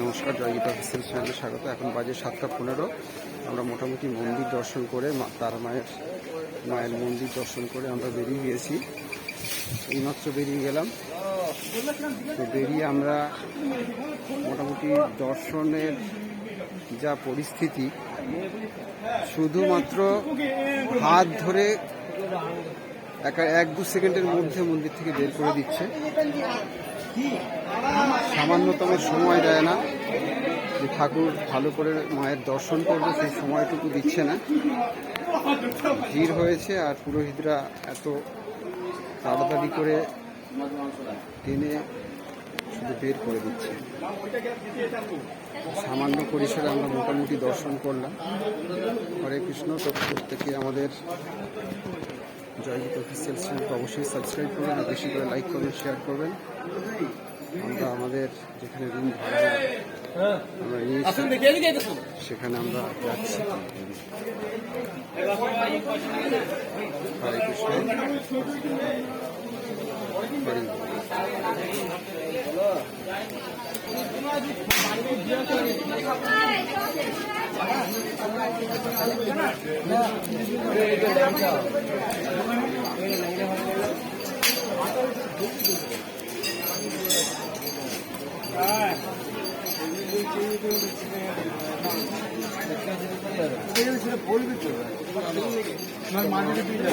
নমস্কার জয়গীতা অফিসিয়াল চ্যানেলে স্বাগত। এখন বাজে সাতটা পনেরো। আমরা মোটামুটি মন্দির দর্শন করে তারা মায়ের মায়ের মন্দির দর্শন করে আমরা বেরিয়ে গিয়েছি। এইমাত্র বেরিয়ে গেলাম। তো বেরিয়ে আমরা মোটামুটি দর্শনের যা পরিস্থিতি, শুধুমাত্র হাত ধরে একা এক দু সেকেন্ডের মধ্যে মন্দির থেকে বের করে দিচ্ছে। সামান্যতম সময় দেয় না। যে ঠাকুর ভালো করে মায়ের দর্শন করবে, সেই সময়টুকু দিচ্ছে না। ভিড় হয়েছে আর পুরোহিতরা এত তাড়াতাড়ি করে টেনে শুধু বের করে দিচ্ছে। সামান্য পরিসরে আমরা মোটামুটি দর্শন করলাম। হরে কৃষ্ণ তো প্রত্যেকে আমাদের জয়জিৎ অফিসিয়াল চ্যানেলকে অবশ্যই সাবস্ক্রাইব করবেন আর বেশি করে লাইক করবেন শেয়ার করবেন। আমরা আমাদের যেখানে রুম ভাড়া সেখানে আমরা যাচ্ছি। মার্কেটে